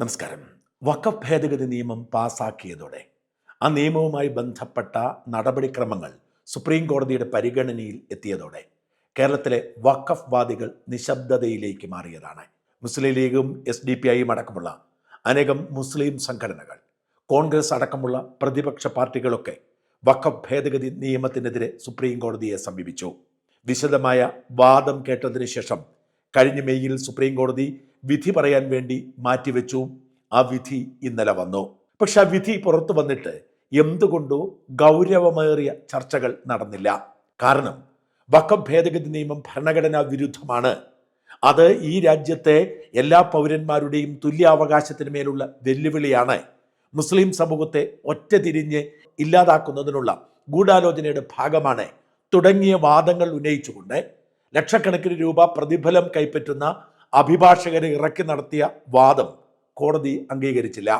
നമസ്കാരം. വഖഫ് ഭേദഗതി നിയമം പാസാക്കിയതോടെ ആ നിയമവുമായി ബന്ധപ്പെട്ട നടപടിക്രമങ്ങൾ സുപ്രീം കോടതിയുടെ പരിഗണനയിൽ എത്തിയതോടെ കേരളത്തിലെ വഖഫ് വാദികൾ നിശബ്ദതയിലേക്ക് മാറിയതാണ്. മുസ്ലിം ലീഗും എസ് ഡി പി ഐയും അടക്കമുള്ള അനേകം മുസ്ലിം സംഘടനകൾ കോൺഗ്രസ് അടക്കമുള്ള പ്രതിപക്ഷ പാർട്ടികളൊക്കെ വഖഫ് ഭേദഗതി നിയമത്തിനെതിരെ സുപ്രീം കോടതിയെ സമീപിച്ചു. വിശദമായ വാദം കേട്ടതിന് ശേഷം കഴിഞ്ഞ മെയ്യിൽ സുപ്രീം കോടതി വിധി പറയാൻ വേണ്ടി മാറ്റിവെച്ചു. ആ വിധി ഇന്നലെ വന്നു. പക്ഷെ ആ വിധി പുറത്തു വന്നിട്ട് എന്തുകൊണ്ടോ ഗൗരവമേറിയ ചർച്ചകൾ നടന്നില്ല. കാരണം വക്കം ഭേദഗതി നിയമം ഭരണഘടനാ വിരുദ്ധമാണ്. അത് ഈ രാജ്യത്തെ എല്ലാ പൗരന്മാരുടെയും തുല്യാവകാശത്തിന് മേലുള്ള വെല്ലുവിളിയാണ്. മുസ്ലിം സമൂഹത്തെ ഒറ്റ തിരിഞ്ഞ് ഇല്ലാതാക്കുന്നതിനുള്ള ഗൂഢാലോചനയുടെ ഭാഗമാണ്. തുടങ്ങിയ വാദങ്ങൾ ഉന്നയിച്ചുകൊണ്ട് ലക്ഷക്കണക്കിന് രൂപ പ്രതിഫലം കൈപ്പറ്റുന്ന അഭിഭാഷകരെ ഇറക്കി നടത്തിയ വാദം കോടതി അംഗീകരിച്ചില്ല.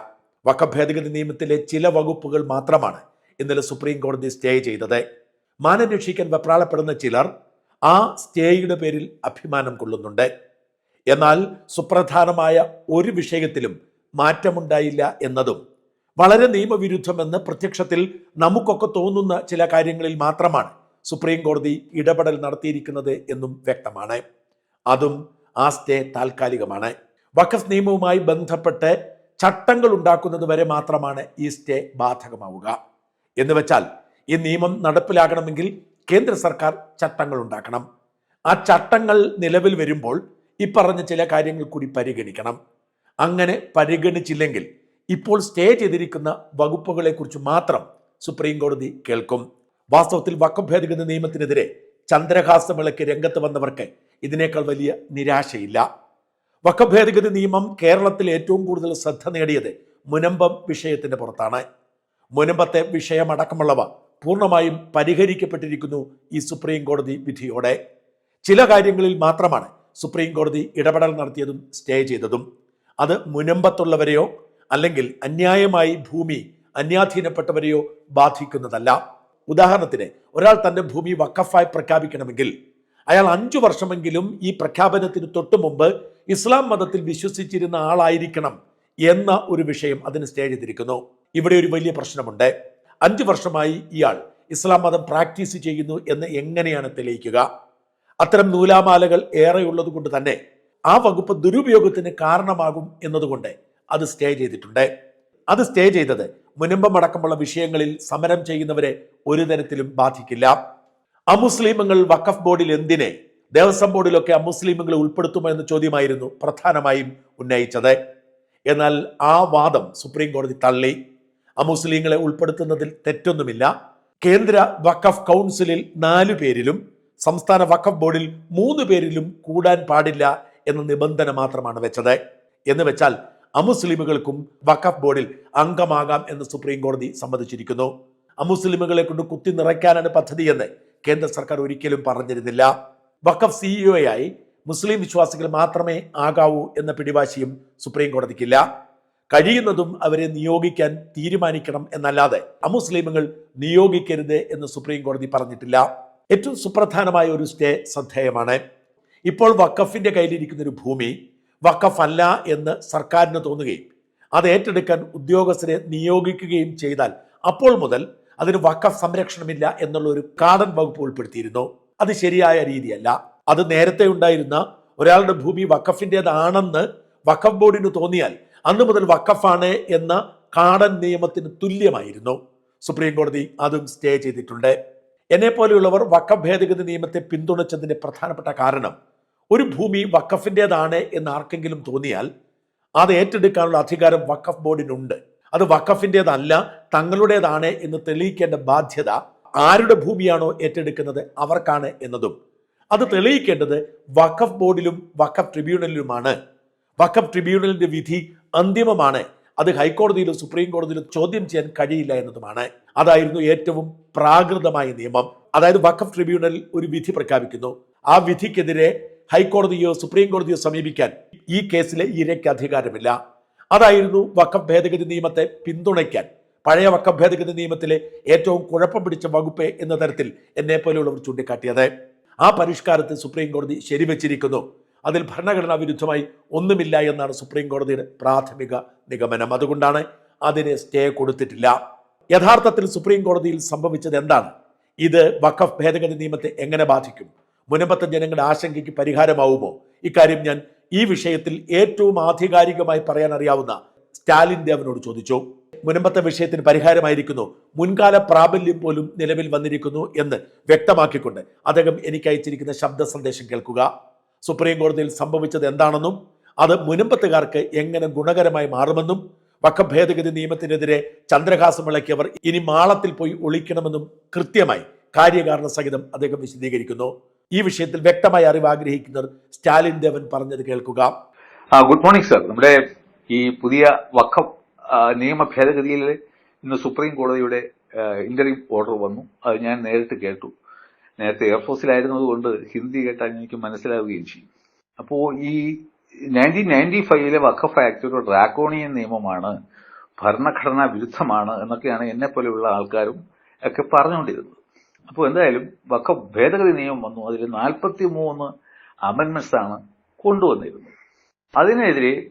വഖഫ് ഭേദഗതി നിയമത്തിലെ ചില വകുപ്പുകൾ മാത്രമാണ് ഇന്നലെ സുപ്രീം കോടതി സ്റ്റേ ചെയ്തത്. മാനം രക്ഷിക്കാൻ വെപ്രാളപ്പെടുന്ന ചിലർ ആ സ്റ്റേയുടെ പേരിൽ അഭിമാനം കൊള്ളുന്നുണ്ട്. എന്നാൽ സുപ്രധാനമായ ഒരു വിഷയത്തിലും മാറ്റമുണ്ടായില്ല എന്നതും വളരെ നിയമവിരുദ്ധമെന്ന് പ്രത്യക്ഷത്തിൽ നമുക്കൊക്കെ തോന്നുന്ന ചില കാര്യങ്ങളിൽ മാത്രമാണ് സുപ്രീം കോടതി ഇടപെടൽ നടത്തിയിരിക്കുന്നത് എന്നും വ്യക്തമാണ്. അതും ആ സ്റ്റേ താൽക്കാലികമാണ്. വഖഫ് നിയമവുമായി ബന്ധപ്പെട്ട് ചട്ടങ്ങൾ ഉണ്ടാക്കുന്നത് വരെ മാത്രമാണ് ഈ സ്റ്റേ ബാധകമാവുക. എന്ന് വെച്ചാൽ ഈ നിയമം നടപ്പിലാകണമെങ്കിൽ കേന്ദ്ര സർക്കാർ ചട്ടങ്ങൾ ഉണ്ടാക്കണം. ആ ചട്ടങ്ങൾ നിലവിൽ വരുമ്പോൾ ഈ പറഞ്ഞ ചില കാര്യങ്ങൾ കൂടി പരിഗണിക്കണം. അങ്ങനെ പരിഗണിച്ചില്ലെങ്കിൽ ഇപ്പോൾ സ്റ്റേ ചെയ്തിരിക്കുന്ന വകുപ്പുകളെക്കുറിച്ച് മാത്രം സുപ്രീം കോടതി കേൾക്കും. വാസ്തവത്തിൽ വക്കം ഭേദഗതി നിയമത്തിനെതിരെ ചന്ദ്രഹാസമിളക്ക് രംഗത്ത് വന്നവർക്ക് ഇതിനേക്കാൾ വലിയ നിരാശയില്ല. വക്കഭേദഗതി നിയമം കേരളത്തിൽ ഏറ്റവും കൂടുതൽ ശ്രദ്ധ നേടിയത് മുനമ്പം വിഷയത്തിന്റെ പുറത്താണ്. മുനമ്പത്തെ വിഷയമടക്കമുള്ളവ പൂർണമായും പരിഹരിക്കപ്പെട്ടിരിക്കുന്നു ഈ സുപ്രീം കോടതി വിധിയോടെ. ചില കാര്യങ്ങളിൽ മാത്രമാണ് സുപ്രീം കോടതി ഇടപെടൽ നടത്തിയതും സ്റ്റേ ചെയ്തതും. അത് മുനമ്പത്തുള്ളവരെയോ അല്ലെങ്കിൽ അന്യായമായി ഭൂമി അന്യാധീനപ്പെട്ടവരെയോ ബാധിക്കുന്നതല്ല. ഉദാഹരണത്തിന് ഒരാൾ തന്റെ ഭൂമി വക്കഫായി പ്രഖ്യാപിക്കണമെങ്കിൽ അയാൾ അഞ്ചു വർഷമെങ്കിലും ഈ പ്രഖ്യാപനത്തിന് തൊട്ടു മുമ്പ് ഇസ്ലാം മതത്തിൽ വിശ്വസിച്ചിരുന്ന ആളായിരിക്കണം എന്ന ഒരു വിഷയം അതിന് സ്റ്റേ ചെയ്തിരിക്കുന്നു. ഇവിടെ ഒരു വലിയ പ്രശ്നമുണ്ട്. അഞ്ചു വർഷമായി ഇയാൾ ഇസ്ലാം മതം പ്രാക്ടീസ് ചെയ്യുന്നു എന്ന് എങ്ങനെയാണ് തെളിയിക്കുക? അത്തരം നൂലാമാലകൾ ഏറെയുള്ളത് കൊണ്ട് തന്നെ ആ വകുപ്പ് ദുരുപയോഗത്തിന് കാരണമാകും എന്നതുകൊണ്ട് അത് സ്റ്റേ ചെയ്തിട്ടുണ്ട്. അത് സ്റ്റേ ചെയ്തത് മുനമ്പമടക്കമുള്ള വിഷയങ്ങളിൽ സമരം ചെയ്യുന്നവരെ ഒരു തരത്തിലും ബാധിക്കില്ല. അമുസ്ലിമുകൾ വഖഫ് ബോർഡിൽ എന്തിനെ ദേവസ്വം ബോർഡിലൊക്കെ അമുസ്ലിമുകളെ ഉൾപ്പെടുത്തുമോ എന്ന ചോദ്യമായിരുന്നു പ്രധാനമായും ഉന്നയിച്ചത്. എന്നാൽ ആ വാദം സുപ്രീം കോടതി തള്ളി. അമുസ്ലിങ്ങളെ ഉൾപ്പെടുത്തുന്നതിൽ തെറ്റൊന്നുമില്ല. കേന്ദ്ര വഖഫ് കൗൺസിലിൽ നാലു പേരിലും സംസ്ഥാന വഖഫ് ബോർഡിൽ മൂന്ന് പേരിലും കൂടാൻ പാടില്ല എന്ന നിബന്ധന മാത്രമാണ് വെച്ചത്. എന്ന് വെച്ചാൽ അമുസ്ലിമുകൾക്കും വഖഫ് ബോർഡിൽ അംഗമാകാം എന്ന് സുപ്രീം കോടതി സമ്മതിച്ചിരിക്കുന്നു. അമുസ്ലിമുകളെ കൊണ്ട് കുത്തി നിറയ്ക്കാനാണ് പദ്ധതിയെന്ന് കേന്ദ്ര സർക്കാർ ഒരിക്കലും പറഞ്ഞിരുന്നില്ല. വഖഫ് സിഇഒയായി മുസ്ലിം വിശ്വാസികൾ മാത്രമേ ആകാവൂ എന്ന പിടിവാശിയും സുപ്രീം കോടതിക്കില്ല. കഴിയുന്നതും അവരെ നിയോഗിക്കാൻ തീരുമാനിക്കണം എന്നല്ലാതെ അമുസ്ലിമുകൾ നിയോഗിക്കരുത് എന്ന് സുപ്രീം കോടതി പറഞ്ഞിട്ടില്ല. ഏറ്റവും സുപ്രധാനമായ ഒരു സ്റ്റേ ശ്രദ്ധേയമാണ്. ഇപ്പോൾ വഖഫിന്റെ കയ്യിലിരിക്കുന്ന ഒരു ഭൂമി വഖഫ് അല്ല എന്ന് സർക്കാരിന് തോന്നുകയും അത് ഏറ്റെടുക്കാൻ ഉദ്യോഗസ്ഥരെ നിയോഗിക്കുകയും ചെയ്താൽ അപ്പോൾ മുതൽ അതിന് വക്ക സംരക്ഷണമില്ല എന്നുള്ള ഒരു കാടൻ വകുപ്പ് ഉൾപ്പെടുത്തിയിരുന്നു. അത് ശരിയായ രീതിയല്ല. അത് നേരത്തെ ഉണ്ടായിരുന്ന ഒരാളുടെ ഭൂമി വക്കഫിന്റേതാണെന്ന് വക്കഫ് ബോർഡിന് തോന്നിയാൽ അന്ന് മുതൽ വക്കഫാണ് എന്ന കാടൻ നിയമത്തിന് തുല്യമായിരുന്നു. സുപ്രീം കോടതി അതും സ്റ്റേ ചെയ്തിട്ടുണ്ട്. എന്നെ പോലെയുള്ളവർ വക്കഫ് ഭേദഗതി നിയമത്തെ പിന്തുണച്ചതിന്റെ പ്രധാനപ്പെട്ട കാരണം ഒരു ഭൂമി വക്കഫിന്റേതാണ് എന്ന് ആർക്കെങ്കിലും തോന്നിയാൽ അത് ഏറ്റെടുക്കാനുള്ള അധികാരം വക്കഫ് ബോർഡിനുണ്ട്. അത് വഖഫിന്റെതല്ല തങ്ങളുടേതാണ് എന്ന് തെളിയിക്കേണ്ട ബാധ്യത ആരുടെ ഭൂമിയാണോ ഏറ്റെടുക്കുന്നത് അവർക്കാണ് എന്നതും. അത് തെളിയിക്കേണ്ടത് വഖഫ് ബോർഡിലും വഖഫ് ട്രിബ്യൂണലിലുമാണ്. വഖഫ് ട്രിബ്യൂണലിന്റെ വിധി അന്തിമമാണ്. അത് ഹൈക്കോടതിയിലും സുപ്രീം കോടതിയിലും ചോദ്യം ചെയ്യാൻ കഴിയില്ല എന്നതുമാണ്. അതായിരുന്നു ഏറ്റവും പ്രാകൃതമായ നിയമം. അതായത് വഖഫ് ട്രിബ്യൂണൽ ഒരു വിധി പ്രഖ്യാപിക്കുന്നു. ആ വിധിക്കെതിരെ ഹൈക്കോടതിയോ സുപ്രീം കോടതിയോ സമീപിക്കാൻ ഈ കേസിലെ ഇരയ്ക്ക് അധികാരമില്ല. അതായിരുന്നു വക്കം ഭേദഗതി നിയമത്തെ പിന്തുണയ്ക്കാൻ. പഴയ വക്കം ഭേദഗതി നിയമത്തിലെ ഏറ്റവും കുഴപ്പം പിടിച്ച വകുപ്പ് എന്ന തരത്തിൽ എന്നെ പോലെയുള്ളവർ ചൂണ്ടിക്കാട്ടിയത്. ആ പരിഷ്കാരത്തെ സുപ്രീം കോടതി ശരിവെച്ചിരിക്കുന്നു. അതിൽ ഭരണഘടനാ വിരുദ്ധമായി ഒന്നുമില്ല എന്നാണ് സുപ്രീം കോടതിയുടെ പ്രാഥമിക നിഗമനം. അതുകൊണ്ടാണ് അതിനെ സ്റ്റേ കൊടുത്തിട്ടില്ല. യഥാർത്ഥത്തിൽ സുപ്രീം കോടതിയിൽ സംഭവിച്ചത് എന്താണ്? ഇത് വഖഫ് ഭേദഗതി നിയമത്തെ എങ്ങനെ ബാധിക്കും? മുനമ്പത്തെ ജനങ്ങളുടെ ആശങ്കയ്ക്ക് പരിഹാരമാവുമോ? ഇക്കാര്യം ഞാൻ ഈ വിഷയത്തിൽ ഏറ്റവും ആധികാരികമായി പറയാൻ അറിയാവുന്ന സ്റ്റാലിൻ ദേവനോട് ചോദിച്ചു. മുനമ്പത്തെ വിഷയത്തിന് പരിഹാരമായിരിക്കുന്നു. മുൻകാല പ്രാബല്യം പോലും നിലവിൽ വന്നിരിക്കുന്നു എന്ന് വ്യക്തമാക്കിക്കൊണ്ട് അദ്ദേഹം എനിക്ക് അയച്ചിരിക്കുന്ന ശബ്ദ സന്ദേശം കേൾക്കുക. സുപ്രീം കോടതിയിൽ സംഭവിച്ചത് എന്താണെന്നും അത് മുനമ്പത്തുകാർക്ക് എങ്ങനെ ഗുണകരമായി മാറുമെന്നും വക്കഭേദഗതി ഭേദഗതി നിയമത്തിനെതിരെ ചന്ദ്രഹാസം വിളക്കിയവർ ഇനി മാളത്തിൽ പോയി ഒളിക്കണമെന്നും കൃത്യമായി കാര്യകാരണ സഹിതം അദ്ദേഹം വിശദീകരിക്കുന്നു. ഈ വിഷയത്തിൽ വ്യക്തമായി അറിവ് ആഗ്രഹിക്കുന്നവർ സ്റ്റാലിൻ ദേവൻ പറഞ്ഞത് കേൾക്കുക. Good morning sir. നമ്മുടെ ഈ പുതിയ ആ, നിയമ ഭേദഗതിയിൽ ഇന്ന് സുപ്രീം കോടതിയുടെ ഇന്റർവ്യൂ ഓർഡർ വന്നു. അത് ഞാൻ നേരിട്ട് കേട്ടു. നേരത്തെ എയർഫോഴ്സിലായിരുന്നതുകൊണ്ട് ഹിന്ദി കേട്ടാൽ എനിക്ക് മനസ്സിലാവുകയും ചെയ്യും. അപ്പോൾ ഈ നയന്റീൻ നയന്റി ഫൈവിലെ വഖഫ് ആക്ട് ഒരു ഡ്രാക്കോണിയൻ നിയമമാണ് ഭരണഘടനാ വിരുദ്ധമാണ് എന്നൊക്കെയാണ് എന്നെ പോലെയുള്ള ആൾക്കാരും ഒക്കെ പറഞ്ഞുകൊണ്ടിരുന്നത്. അപ്പോൾ എന്തായാലും വക്ക ഭേദഗതി നിയമം വന്നു. അതിൽ നാൽപ്പത്തി മൂന്ന് അമെന്റ്മെന്റ്സ് ആണ് കൊണ്ടുവന്നിരുന്നത്. അതിനെതിരെ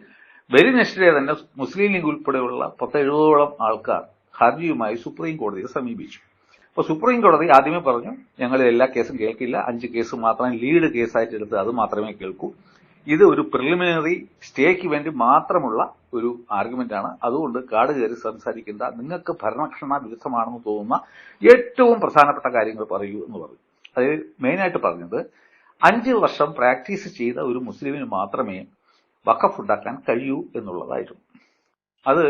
വെരി നെക്സ്റ്റ് തന്നെ മുസ്ലിം ലീഗ് ഉൾപ്പെടെയുള്ള പത്തെഴുപതോളം ആൾക്കാർ ഹർജിയുമായി സുപ്രീം കോടതിയെ സമീപിച്ചു. അപ്പോൾ സുപ്രീം കോടതി ആദ്യമേ പറഞ്ഞു ഞങ്ങൾ എല്ലാ കേസും കേൾക്കില്ല. അഞ്ച് കേസ് മാത്രം ലീഡ് കേസായിട്ട് എടുത്ത് അത് മാത്രമേ കേൾക്കൂ. ഇത് ഒരു പ്രിലിമിനറി സ്റ്റേക്ക് വേണ്ടി മാത്രമുള്ള ഒരു ആർഗ്യുമെന്റാണ് അതുകൊണ്ട് കാട് കയറി സംസാരിക്കേണ്ട നിങ്ങൾക്ക് ഭരണഘടനാ വിരുദ്ധമാണെന്ന് തോന്നുന്ന ഏറ്റവും പ്രധാനപ്പെട്ട കാര്യങ്ങൾ പറയൂ എന്ന് പറഞ്ഞു. അതായത് മെയിനായിട്ട് പറഞ്ഞത് അഞ്ച് വർഷം പ്രാക്ടീസ് ചെയ്ത ഒരു മുസ്ലിമിന് മാത്രമേ വക്കഫ് ഉണ്ടാക്കാൻ കഴിയൂ എന്നുള്ളതായിരുന്നു. അത്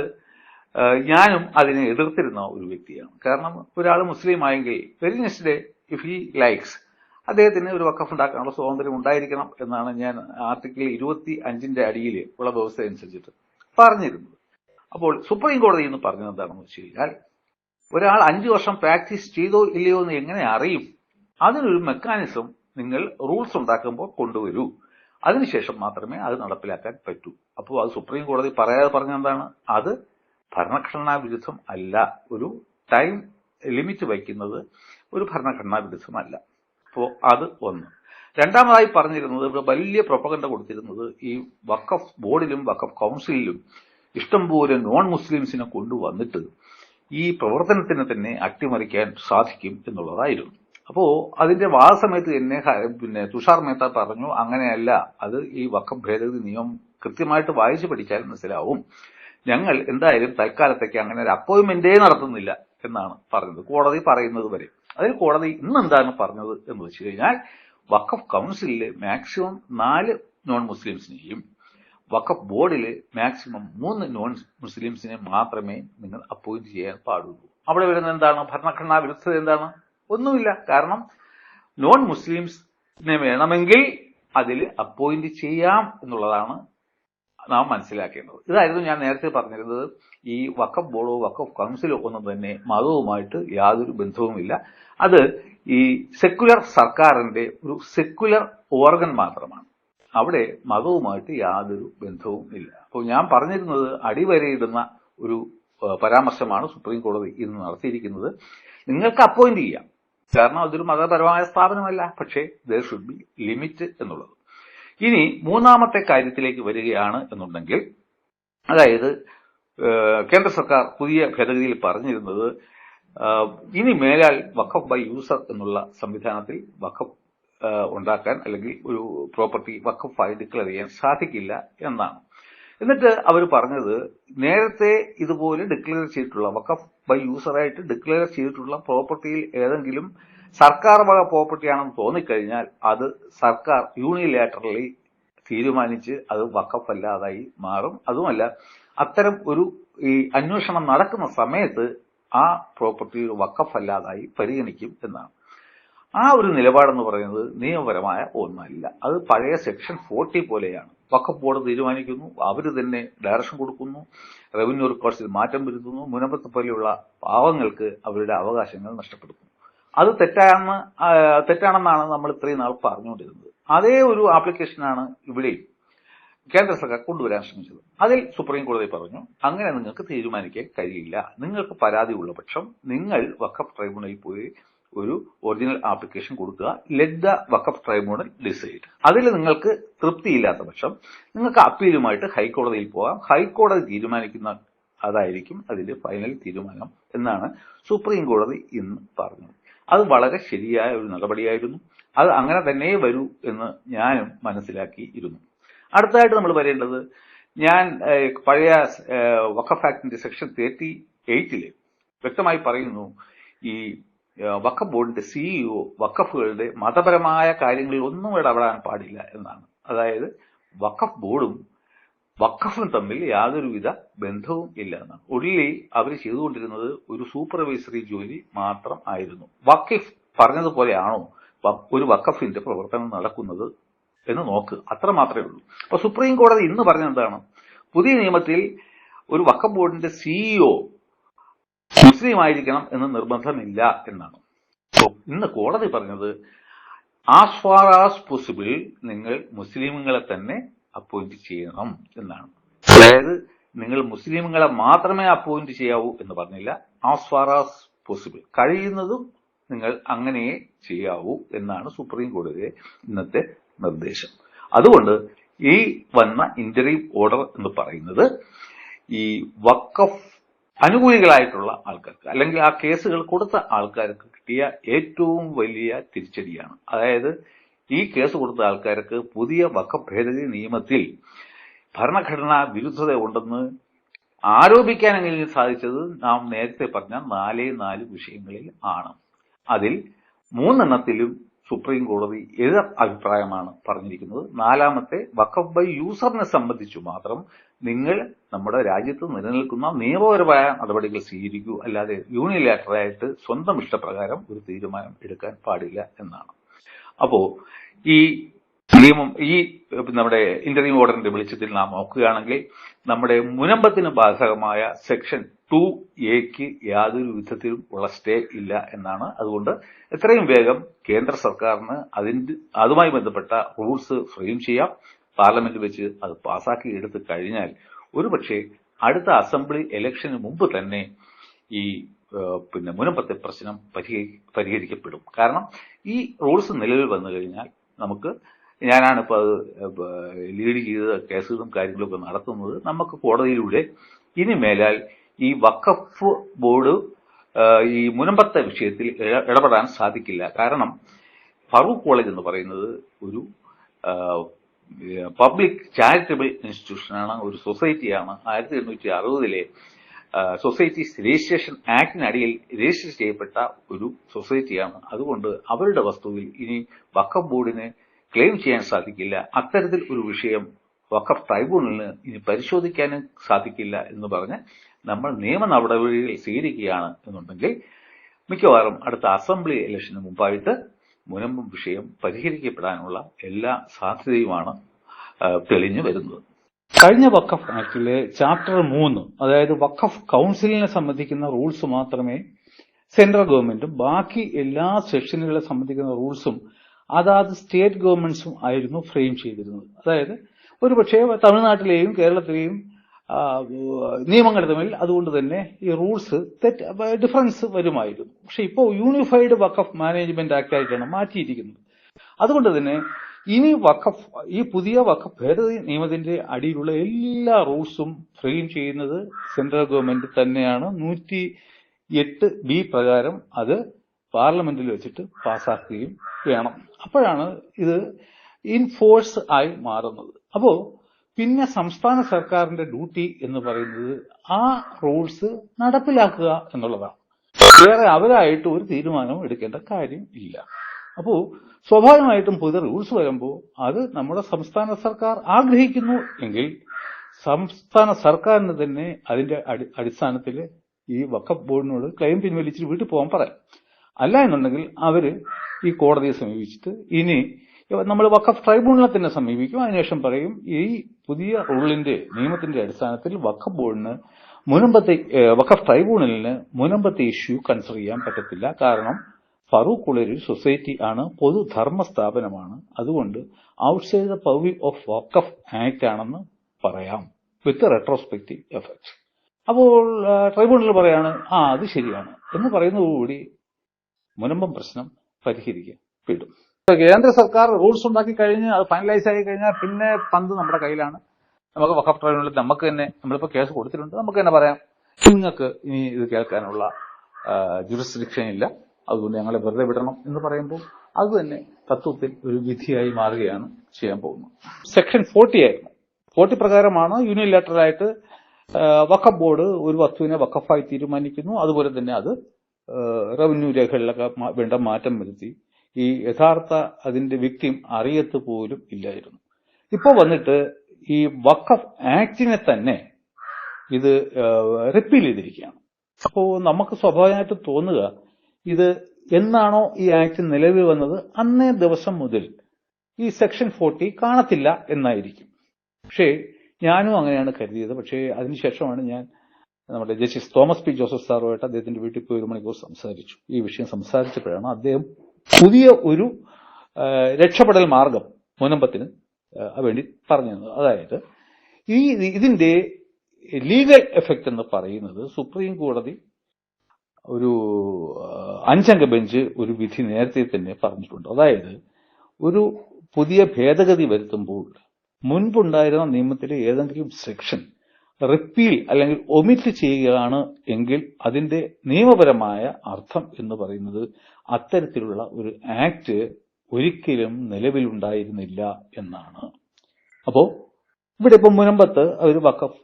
ഞാനും അതിനെ എതിർത്തിരുന്ന ഒരു വ്യക്തിയാണ്. കാരണം ഒരാൾ മുസ്ലിം ആയെങ്കിൽ very next day if he likes അദ്ദേഹത്തിന് ഒരു വക്കഫ് ഉണ്ടാക്കാനുള്ള സ്വാതന്ത്ര്യം ഉണ്ടായിരിക്കണം എന്നാണ് ഞാൻ ആർട്ടിക്കിൾ ഇരുപത്തി അഞ്ചിന്റെ അടിയിൽ ഉള്ള വ്യവസ്ഥ അനുസരിച്ചിട്ട് പറഞ്ഞിരുന്നത്. അപ്പോൾ സുപ്രീം കോടതി എന്ന് പറഞ്ഞത് എന്താണെന്ന് വെച്ച് കഴിഞ്ഞാൽ ഒരാൾ അഞ്ചു വർഷം പ്രാക്ടീസ് ചെയ്തോ ഇല്ലയോ എന്ന് എങ്ങനെ അറിയും? അതിനൊരു മെക്കാനിസം നിങ്ങൾ റൂൾസ് ഉണ്ടാക്കുമ്പോൾ കൊണ്ടുവരൂ. അതിനുശേഷം മാത്രമേ അത് നടപ്പിലാക്കാൻ പറ്റൂ. അപ്പോൾ അത് സുപ്രീം കോടതി പറയാതെ പറഞ്ഞ എന്താണ് അത് ഭരണഘടനാ വിരുദ്ധം അല്ല. ഒരു ടൈം ലിമിറ്റ് വയ്ക്കുന്നത് ഒരു ഭരണഘടനാ വിരുദ്ധമല്ല. അപ്പോൾ അത് ഒന്ന്. രണ്ടാമതായി പറഞ്ഞിരുന്നത് ഇവിടെ വലിയ പ്രൊപ്പകണ്ട കൊടുത്തിരുന്നത് ഈ വഖഫ് ബോർഡിലും വഖഫ് കൗൺസിലിലും ഇഷ്ടംപോലെ നോൺ മുസ്ലിംസിനെ കൊണ്ടുവന്നിട്ട് ഈ പ്രവർത്തനത്തിന് തന്നെ അട്ടിമറിക്കാൻ സാധിക്കും എന്നുള്ളതായിരുന്നു. അപ്പോ അതിന്റെ വാദസമയത്ത് എന്നെ ഹ- പിന്നെ തുഷാർ മേത്ത പറഞ്ഞു അങ്ങനെയല്ല അത് ഈ വഖഫ് ഭേദഗതി നിയമം കൃത്യമായിട്ട് വായിച്ചു പഠിച്ചാൽ മനസ്സിലാവും. ഞങ്ങൾ എന്തായാലും തൽക്കാലത്തേക്ക് അങ്ങനെ ഒരു അപ്പോയിന്റ്മെന്റേ നടത്തുന്നില്ല എന്നാണ് പറഞ്ഞത്. കോടതി പറയുന്നത് വരെ. അതിൽ കോടതി ഇന്ന് എന്താണ് പറഞ്ഞത് എന്ന് വെച്ച് കഴിഞ്ഞാൽ വഖഫ് കൗൺസിലിൽ മാക്സിമം നാല് നോൺ മുസ്ലിംസിനെയും വഖഫ് ബോർഡിൽ മാക്സിമം മൂന്ന് നോൺ മുസ്ലിംസിനെ മാത്രമേ നിങ്ങൾ അപ്പോയിന്റ് ചെയ്യാൻ പാടുള്ളൂ. അവിടെ വരുന്ന എന്താണ്? ഭരണഘടനാ വിരുദ്ധത എന്താണ്? ഒന്നുമില്ല. കാരണം നോൺ മുസ്ലിംസിനെ വേണമെങ്കിൽ അതിൽ അപ്പോയിന്റ് ചെയ്യാം എന്നുള്ളതാണ് നാം മനസ്സിലാക്കേണ്ടത്. ഇതായിരുന്നു ഞാൻ നേരത്തെ പറഞ്ഞിരുന്നത്. ഈ വഖഫ് ബോർഡോ വഖഫ് കൗൺസിലോ ഒന്നും തന്നെ മതവുമായിട്ട് യാതൊരു ബന്ധവുമില്ല. അത് ഈ സെക്യുലർ സർക്കാരിന്റെ ഒരു സെക്യുലർ ഓർഗൻ മാത്രമാണ്. അവിടെ മതവുമായിട്ട് യാതൊരു ബന്ധവും ഇല്ല. അപ്പോൾ ഞാൻ പറഞ്ഞിരുന്നത് അടിവരയിടുന്ന ഒരു പരാമർശമാണ് സുപ്രീം കോടതി ഇന്ന് നടത്തിയിരിക്കുന്നത്. നിങ്ങൾക്ക് അപ്പോയിന്റ് ചെയ്യാം. കാരണം അതൊരു മതപരമായ സ്ഥാപനമല്ല. പക്ഷേ ദർ ഷുഡ് ബി ലിമിറ്റ് എന്നുള്ളത്. ഇനി മൂന്നാമത്തെ കാര്യത്തിലേക്ക് വരികയാണ് എന്നുണ്ടെങ്കിൽ അതായത് കേന്ദ്ര സർക്കാർ പുതിയ ഭേദഗതിയിൽ പറഞ്ഞിരുന്നത് ഇനി മേലാൽ വഖഫ് ബൈ യൂസർ എന്നുള്ള സംവിധാനത്തിൽ വഖഫ് ഉണ്ടാക്കാൻ അല്ലെങ്കിൽ ഒരു പ്രോപ്പർട്ടി വഖഫായി ഡിക്ലെയർ ചെയ്യാൻ സാധിക്കില്ല എന്നാണ്. എന്നിട്ട് അവർ പറഞ്ഞത് നേരത്തെ ഇതുപോലെ ഡിക്ലെയർ ചെയ്തിട്ടുള്ള വഖഫ് ബൈ യൂസറായിട്ട് ഡിക്ലെയർ ചെയ്തിട്ടുള്ള പ്രോപ്പർട്ടിയിൽ ഏതെങ്കിലും സർക്കാർ വക പ്രോപ്പർട്ടിയാണെന്ന് തോന്നിക്കഴിഞ്ഞാൽ അത് സർക്കാർ യൂണിലാറ്ററലി തീരുമാനിച്ച് അത് വക്കഫല്ലാതായി മാറും. അതുമല്ല അത്തരം ഒരു ഈ അന്വേഷണം നടക്കുന്ന സമയത്ത് ആ പ്രോപ്പർട്ടി വഖഫ് അല്ലാതായി പരിഗണിക്കും എന്നാണ്. ആ ഒരു നിലപാടെന്ന് പറയുന്നത് നിയമപരമായ ഒന്നല്ല. അത് പഴയ സെക്ഷൻ ഫോർട്ടി പോലെയാണ്. വഖഫ് ബോർഡ് തീരുമാനിക്കുന്നു അവർ തന്നെ ഡയറക്ഷൻ കൊടുക്കുന്നു റവന്യൂ റെക്കോർഡ്സിൽ മാറ്റം വരുത്തുന്നു മുനമ്പത്ത് പോലെയുള്ള പാവങ്ങൾക്ക് അവരുടെ അവകാശങ്ങൾ നഷ്ടപ്പെടുന്നു അത് തെറ്റാണെന്ന് തെറ്റാണെന്നാണ് നമ്മൾ ഇത്രയും നാൾ പറഞ്ഞുകൊണ്ടിരുന്നത്. അതേ ഒരു ആപ്ലിക്കേഷനാണ് ഇവിടെയും കേന്ദ്ര സർക്കാർ കൊണ്ടുവരാൻ ശ്രമിച്ചത്. അതിൽ സുപ്രീം കോടതി പറഞ്ഞു അങ്ങനെ നിങ്ങൾക്ക് തീരുമാനിക്കാൻ കഴിയില്ല. നിങ്ങൾക്ക് പരാതി ഉള്ള പക്ഷം നിങ്ങൾ വക്കഫ് ട്രൈബ്യൂണലിൽ പോയി ഒരു ഒറിജിനൽ ആപ്ലിക്കേഷൻ കൊടുക്കുക. Let the waqf tribunal decide അതിൽ നിങ്ങൾക്ക് തൃപ്തിയില്ലാത്ത പക്ഷം നിങ്ങൾക്ക് അപ്പീലുമായിട്ട് ഹൈക്കോടതിയിൽ പോകാം. ഹൈക്കോടതി തീരുമാനിക്കുന്ന അതായിരിക്കും അതിന്റെ ഫൈനൽ തീരുമാനം എന്നാണ് സുപ്രീം കോടതി ഇന്ന് പറഞ്ഞത്. അത് വളരെ ശരിയായ ഒരു നടപടിയായിരുന്നു. അത് അങ്ങനെ തന്നെ വരൂ എന്ന് ഞാനും മനസ്സിലാക്കിയിരുന്നു. അടുത്തതായിട്ട് നമ്മൾ പറയേണ്ടത് ഞാൻ പഴയ വഖഫ് ആക്ടിന്റെ സെക്ഷൻ തേർട്ടി എയ്റ്റിൽ വ്യക്തമായി പറയുന്നു ഈ വഖഫ് ബോർഡിന്റെ സിഇഒ വഖഫുകളുടെ മതപരമായ കാര്യങ്ങളിൽ ഒന്നും ഇടപെടാൻ പാടില്ല എന്നാണ്. അതായത് വഖഫ് ബോർഡും വഖഫും തമ്മിൽ യാതൊരുവിധ ബന്ധവും ഇല്ല എന്നാണ്. ഒടുവിൽ അവർ ചെയ്തുകൊണ്ടിരുന്നത് ഒരു സൂപ്പർവൈസറി ജോലി മാത്രം ആയിരുന്നു. വഖിഫ് പറഞ്ഞതുപോലെയാണോ ഒരു വഖഫിന്റെ പ്രവർത്തനം നടക്കുന്നത് എന്ന് നോക്ക്. അത്ര മാത്രമേ ഉള്ളൂ. അപ്പൊ സുപ്രീം കോടതി ഇന്ന് പറഞ്ഞത് എന്താണ്? പുതിയ നിയമത്തിൽ ഒരു വഖഫ് ബോർഡിന്റെ സിഇഒ മുസ്ലിം ആയിരിക്കണം എന്ന് നിർബന്ധമില്ല എന്നാണ്. ഇന്ന് കോടതി പറഞ്ഞത് ആസ് ഫാർ ആസ് പോസിബിൾ നിങ്ങൾ മുസ്ലിമുകളെ തന്നെ അപ്പോയിന്റ് ചെയ്യണം എന്നാണ്. അതായത് നിങ്ങൾ മുസ്ലിമുകളെ മാത്രമേ അപ്പോയിന്റ് ചെയ്യാവൂ എന്ന് പറഞ്ഞില്ല. ആസ് ഫാർ ആസ് പോസിബിൾ കഴിയുന്നതും നിങ്ങൾ അങ്ങനെ ചെയ്യാവൂ എന്നാണ് സുപ്രീം കോടതിയുടെ ഇന്നത്തെ നിർദ്ദേശം. അതുകൊണ്ട് ഈ വന്ന ഇന്റർവ്യൂ ഓർഡർ എന്ന് പറയുന്നത് ഈ വക്കഫ് അനുകൂലികളായിട്ടുള്ള ആൾക്കാർക്ക് അല്ലെങ്കിൽ ആ കേസുകൾ കൊടുത്ത ആൾക്കാർക്ക് കിട്ടിയ ഏറ്റവും വലിയ തിരിച്ചടിയാണ്. അതായത് ഈ കേസ് കൊടുത്ത ആൾക്കാർക്ക് പുതിയ വക്കഭേദഗതി നിയമത്തിൽ ഭരണഘടനാ വിരുദ്ധത ഉണ്ടെന്ന് ആരോപിക്കാനെങ്കിലും സാധിച്ചത് നാം നേരത്തെ പറഞ്ഞ നാലേ നാല് വിഷയങ്ങളിൽ ആണ്. അതിൽ മൂന്നെണ്ണത്തിലും സുപ്രീം കോടതി എതിർ അഭിപ്രായമാണ് പറഞ്ഞിരിക്കുന്നത്. നാലാമത്തെ വക്കഫ് ബൈ യൂസറിനെ സംബന്ധിച്ചു മാത്രം നിങ്ങൾ നമ്മുടെ രാജ്യത്ത് നിലനിൽക്കുന്ന നിയമപരമായ നടപടികൾ സ്വീകരിക്കൂ. അല്ലാതെ യൂണിലാറ്ററായിട്ട് സ്വന്തം ഇഷ്ടപ്രകാരം ഒരു തീരുമാനം എടുക്കാൻ പാടില്ല എന്നാണ്. അപ്പോ ഈ നിയമം ഈ നമ്മുടെ ഇന്റർവ്യൂ ഓർഡറിന്റെ വെളിച്ചത്തിൽ നാം നോക്കുകയാണെങ്കിൽ നമ്മുടെ മുനമ്പത്തിന് ബാധകമായ സെക്ഷൻ ടു എക്ക് യാതൊരു വിധത്തിലും ഉള്ള സ്റ്റേ ഇല്ല എന്നാണ്. അതുകൊണ്ട് എത്രയും വേഗം കേന്ദ്ര സർക്കാരിന് അതിന്റെ അതുമായി ബന്ധപ്പെട്ട റൂൾസ് ഫ്രെയിം ചെയ്യാം. പാർലമെന്റ് വെച്ച് അത് പാസാക്കി എടുത്തു കഴിഞ്ഞാൽ ഒരുപക്ഷെ അടുത്ത അസംബ്ലി ഇലക്ഷന് മുമ്പ് തന്നെ ഈ പിന്നെ മുനമ്പത്തെ പ്രശ്നം പരിഹരി പരിഹരിക്കപ്പെടും. കാരണം ഈ റൂൾസ് നിലവിൽ വന്നു കഴിഞ്ഞാൽ നമുക്ക് ഞാനാണ് ഇപ്പോൾ അത് ലീഡ് ചെയ്ത കേസുകളും കാര്യങ്ങളൊക്കെ നടത്തുന്നത് നമുക്ക് കോടതിയിലൂടെ ഇനി മേലാൽ ഈ വഖഫ് ബോർഡ് ഈ മുനമ്പത്തെ വിഷയത്തിൽ ഇടപെടാൻ സാധിക്കില്ല. കാരണം ഫറൂഖ് കോളേജ് എന്ന് പറയുന്നത് ഒരു പബ്ലിക് ചാരിറ്റബിൾ ഇൻസ്റ്റിറ്റ്യൂഷനാണ് ഒരു സൊസൈറ്റിയാണ്. ആയിരത്തി എണ്ണൂറ്റി അറുപതിലെ സൊസൈറ്റീസ് രജിസ്ട്രേഷൻ ആക്ടിനടിയിൽ രജിസ്റ്റർ ചെയ്യപ്പെട്ട ഒരു സൊസൈറ്റിയാണ് അതുകൊണ്ട് അവരുടെ വസ്തുവിൽ ഇനി വഖഫ് ബോർഡിന് ക്ലെയിം ചെയ്യാൻ സാധിക്കില്ല. അത്തരത്തിൽ ഒരു വിഷയം വഖഫ് ട്രൈബ്യൂണലിന് ഇനി പരിശോധിക്കാനും സാധിക്കില്ല എന്ന് പറഞ്ഞ് നമ്മൾ നിയമ നടപടികൾ സ്വീകരിക്കുകയാണ് എന്നുണ്ടെങ്കിൽ മിക്കവാറും അടുത്ത അസംബ്ലി ഇലക്ഷന് മുമ്പായിട്ട് മുനമ്പം വിഷയം പരിഹരിക്കപ്പെടാനുള്ള എല്ലാ സാധ്യതയുമാണ് തെളിഞ്ഞു വരുന്നത്. കഴിഞ്ഞ വഖഫ് ആക്ടിലെ ചാപ്റ്റർ മൂന്ന് അതായത് വഖഫ് കൗൺസിലിനെ സംബന്ധിക്കുന്ന റൂൾസ് മാത്രമേ സെൻട്രൽ ഗവൺമെന്റും ബാക്കി എല്ലാ സെക്ഷനുകളെ സംബന്ധിക്കുന്ന റൂൾസും അതാത് സ്റ്റേറ്റ് ഗവൺമെന്റ്സും ആയിരുന്നു ഫ്രെയിം ചെയ്തിരുന്നത്. അതായത് ഒരുപക്ഷെ തമിഴ്നാട്ടിലെയും കേരളത്തിലെയും നിയമങ്ങൾ തമ്മിൽ അതുകൊണ്ട് തന്നെ ഈ റൂൾസ് തെറ്റ് ഡിഫറൻസ് വരുമായിരുന്നു. പക്ഷെ ഇപ്പോൾ യൂണിഫൈഡ് വക്കഫ് മാനേജ്മെന്റ് ആക്ട് ആയിട്ടാണ് മാറ്റിയിരിക്കുന്നത്. അതുകൊണ്ട് തന്നെ ഇനി വഖഫ് ഈ പുതിയ വഖഫ് ഭേദഗതി നിയമത്തിന്റെ അടിയിലുള്ള എല്ലാ റൂൾസും ഫ്രെയിം ചെയ്യുന്നത് സെൻട്രൽ ഗവൺമെന്റ് തന്നെയാണ്. നൂറ്റി എട്ട് ബി പ്രകാരം അത് പാർലമെന്റിൽ വെച്ചിട്ട് പാസാക്കുകയും വേണം. അപ്പോഴാണ് ഇത് ഇൻഫോഴ്സ് ആയി മാറുന്നത്. അപ്പോ പിന്നെ സംസ്ഥാന സർക്കാരിന്റെ ഡ്യൂട്ടി എന്ന് പറയുന്നത് ആ റൂൾസ് നടപ്പിലാക്കുക എന്നുള്ളതാണ്. വേറെ അവരായിട്ട് ഒരു തീരുമാനവും എടുക്കേണ്ട കാര്യം ഇല്ല. അപ്പോ സ്വാഭാവികമായിട്ടും പുതിയ റൂൾസ് വരുമ്പോൾ അത് നമ്മുടെ സംസ്ഥാന സർക്കാർ ആഗ്രഹിക്കുന്നു എങ്കിൽ സംസ്ഥാന സർക്കാരിന് തന്നെ അതിന്റെ അടി- അടിസ്ഥാനത്തിൽ ഈ വഖഫ് ബോർഡിനോട് ക്ലെയിം പിൻവലിച്ചിട്ട് വീട്ടിൽ പോകാൻ പറയാം. അല്ല എന്നുണ്ടെങ്കിൽ അവർ ഈ കോടതിയെ സമീപിച്ചിട്ട് ഇനി നമ്മൾ വക്കഫ് ട്രൈബ്യൂണലിനെ തന്നെ സമീപിക്കും. അതിനുശേഷം പറയും ഈ പുതിയ റൂളിന്റെ നിയമത്തിന്റെ അടിസ്ഥാനത്തിൽ വക്കഫ് ബോർഡിന് മുനമ്പത്തെ വക്കഫ് ട്രൈബ്യൂണലിന് മുനമ്പത്തെ ഇഷ്യൂ കൺസിഡർ ചെയ്യാൻ പറ്റത്തില്ല. കാരണം ഫറൂഖ് ഉള്ള ഒരു സൊസൈറ്റി ആണ് പൊതുധർമ്മ സ്ഥാപനമാണ് അതുകൊണ്ട് outside the purview of waqf act ആണെന്ന് പറയാം. With retrospective effects. അപ്പോൾ ട്രൈബ്യൂണൽ പറയാണ് ആ അത് ശരിയാണ്. എന്ന് പറയുന്നതോടുകൂടി മുനമ്പം പ്രശ്നം പരിഹരിക്കപ്പെടും. കേന്ദ്ര സർക്കാർ റൂൾസ് ഉണ്ടാക്കി കഴിഞ്ഞ് അത് ഫൈനലൈസ് ആയി കഴിഞ്ഞാൽ പിന്നെ പന്ത് നമ്മുടെ കയ്യിലാണ്. നമുക്ക് വഖഫ് ട്രൈബ്യൂണലിൽ നമുക്ക് തന്നെ നമ്മളിപ്പോൾ കേസ് കൊടുത്തിട്ടുണ്ട് നമുക്ക് തന്നെ പറയാം. നിങ്ങൾക്ക് ഇനി ഇത് കേൾക്കാനുള്ള ജുറിസ്ഡിക്ഷൻ ഇല്ല. അതുകൊണ്ട് ഞങ്ങളെ വെറുതെ വിടണം എന്ന് പറയുമ്പോൾ അത് തന്നെ തത്വത്തിൽ ഒരു വിധിയായി മാറുകയാണ് ചെയ്യാൻ പോകുന്നത്. സെക്ഷൻ ഫോർട്ടി ആയിരുന്നു. ഫോർട്ടി പ്രകാരമാണ് യൂണിലാറ്ററലായിട്ട് വഖഫ് ബോർഡ് ഒരു വസ്തുവിനെ വക്കഫായി തീരുമാനിക്കുന്നു. അതുപോലെ തന്നെ അത് റവന്യൂ രേഖകളിലൊക്കെ വേണ്ട മാറ്റം വരുത്തി. ഈ യഥാർത്ഥ അതിന്റെ വിക്ടിം അറിയത്ത് പോലും ഇല്ലായിരുന്നു. ഇപ്പോൾ വന്നിട്ട് ഈ വക്കഫ് ആക്ടിനെ തന്നെ ഇത് റിപ്പീൽ ചെയ്തിരിക്കുകയാണ്. അപ്പോൾ നമുക്ക് സ്വാഭാവികമായിട്ട് തോന്നുക ഇത് എന്നാണോ ഈ ആക്ട് നിലവിൽ വന്നത് അന്നേ ദിവസം മുതൽ ഈ സെക്ഷൻ ഫോർട്ടി കാണത്തില്ല എന്നായിരിക്കും. പക്ഷേ ഞാനും അങ്ങനെയാണ് കരുതിയത്. പക്ഷേ അതിനുശേഷമാണ് ഞാൻ നമ്മുടെ ജസ്റ്റിസ് തോമസ് പി ജോസഫ് സാറുമായിട്ട് അദ്ദേഹത്തിന്റെ വീട്ടിൽ പോയി ഒരു മണിക്കൂർ സംസാരിച്ചു. ഈ വിഷയം സംസാരിച്ചപ്പോഴാണ് അദ്ദേഹം പുതിയ ഒരു രക്ഷപ്പെടൽ മാർഗം മുനമ്പത്തിന് വേണ്ടി പറഞ്ഞു തന്നത്. അതായത് ഈ ഇതിന്റെ ലീഗൽ എഫക്റ്റ് എന്ന് പറയുന്നത് സുപ്രീം കോടതി ഒരു അഞ്ചംഗ ബെഞ്ച് ഒരു വിധി നേരത്തെ തന്നെ പറഞ്ഞിട്ടുണ്ട്. അതായത് ഒരു പുതിയ ഭേദഗതി വരുത്തുമ്പോൾ മുൻപുണ്ടായിരുന്ന നിയമത്തിലെ ഏതെങ്കിലും സെക്ഷൻ റിപ്പീൽ അല്ലെങ്കിൽ ഒമിറ്റ് ചെയ്യുകയാണ് എങ്കിൽ അതിന്റെ നിയമപരമായ അർത്ഥം എന്ന് പറയുന്നത് അത്തരത്തിലുള്ള ഒരു ആക്ട് ഒരിക്കലും നിലവിലുണ്ടായിരുന്നില്ല എന്നാണ്. അപ്പോ ഇവിടെ ഇപ്പം മുനമ്പത്ത് ഒരു വക്കഫ്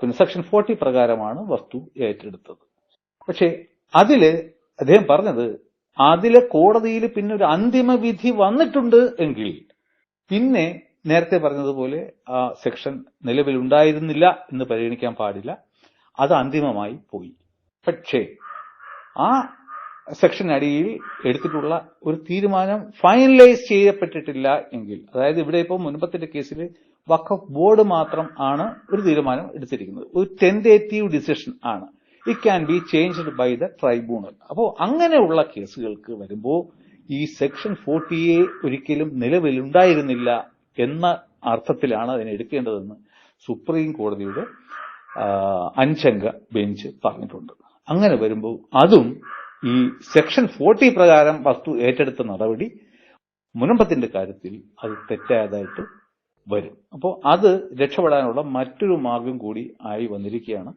പിന്നെ സെക്ഷൻ ഫോർട്ടി പ്രകാരമാണ് വസ്തു ഏറ്റെടുത്തത്. പക്ഷേ അതിൽ അദ്ദേഹം പറഞ്ഞത് അതിലെ കോടതിയിൽ പിന്നെ ഒരു അന്തിമ വിധി വന്നിട്ടുണ്ട് എങ്കിൽ പിന്നെ നേരത്തെ പറഞ്ഞതുപോലെ ആ സെക്ഷൻ നിലവിലുണ്ടായിരുന്നില്ല എന്ന് പരിഗണിക്കാൻ പാടില്ല. അത് അന്തിമമായി പോയി. പക്ഷേ ആ സെക്ഷൻ അടിയിൽ എടുത്തിട്ടുള്ള ഒരു തീരുമാനം ഫൈനലൈസ് ചെയ്യപ്പെട്ടിട്ടില്ല എങ്കിൽ അതായത് ഇവിടെ ഇപ്പോൾ മുൻപത്തിന്റെ കേസിൽ വഖഫ് ബോർഡ് മാത്രം ആണ് ഒരു തീരുമാനം എടുത്തിരിക്കുന്നത്. ഒരു ടെൻഡേറ്റീവ് ഡിസിഷൻ ആണ്. It can be changed by the tribunal അപ്പോൾ അങ്ങനെയുള്ള കേസുകൾക്ക് വരുമ്പോൾ ഈ സെക്ഷൻ ഫോർട്ടിയെ ഒരിക്കലും നിലവിലുണ്ടായിരുന്നില്ല എന്ന അർത്ഥത്തിലാണ് അതിനെ എടുക്കേണ്ടതെന്ന് സുപ്രീം കോടതിയുടെ അഞ്ചംഗ ബെഞ്ച് പറഞ്ഞിട്ടുണ്ട്. അങ്ങനെ വരുമ്പോൾ അതും ഈ സെക്ഷൻ ഫോർട്ടി പ്രകാരം വസ്തു ഏറ്റെടുത്ത നടപടി മുനമ്പത്തിന്റെ കാര്യത്തിൽ അത് തെറ്റായതായിട്ട് വരും. അപ്പോൾ അത് രക്ഷപ്പെടാനുള്ള മറ്റൊരു മാർഗം കൂടി ആയി വന്നിരിക്കുകയാണ്.